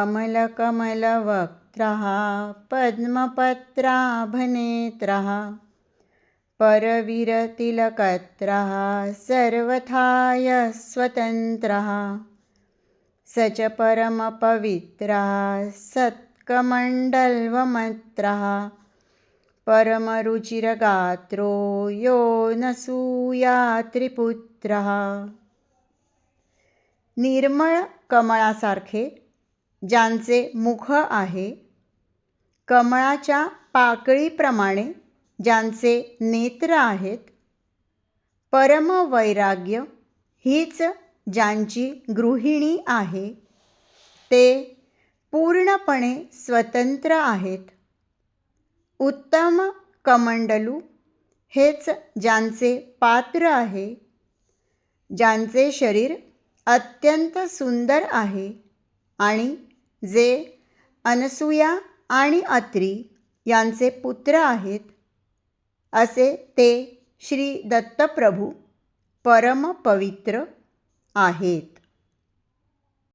अमलकमलवक्त्रः पद्मपत्राभनेत्रः परवीरतिलकत्रः सर्वथाय स्वतन्त्रः स च परमपवित्रः सत्कमण्डल्वमत्रः परमरुचिरगात्रो यो नसूयात्रिपुत्रः निर्मळ कमळासारखे ज्यांचे मुख आहे. कमळाच्या पाकळीप्रमाणे ज्यांचे नेत्र आहेत. परमवैराग्य हीच ज्यांची गृहिणी आहे. ते पूर्णपणे स्वतंत्र आहेत. उत्तम कमंडलू हेच ज्यांचे पात्र आहे. ज्यांचे शरीर अत्यंत सुंदर आहे आणि जे अनसूया आणि अत्री यांचे पुत्र आहेत असे ते श्री दत्तप्रभू परमपवित्र आहेत.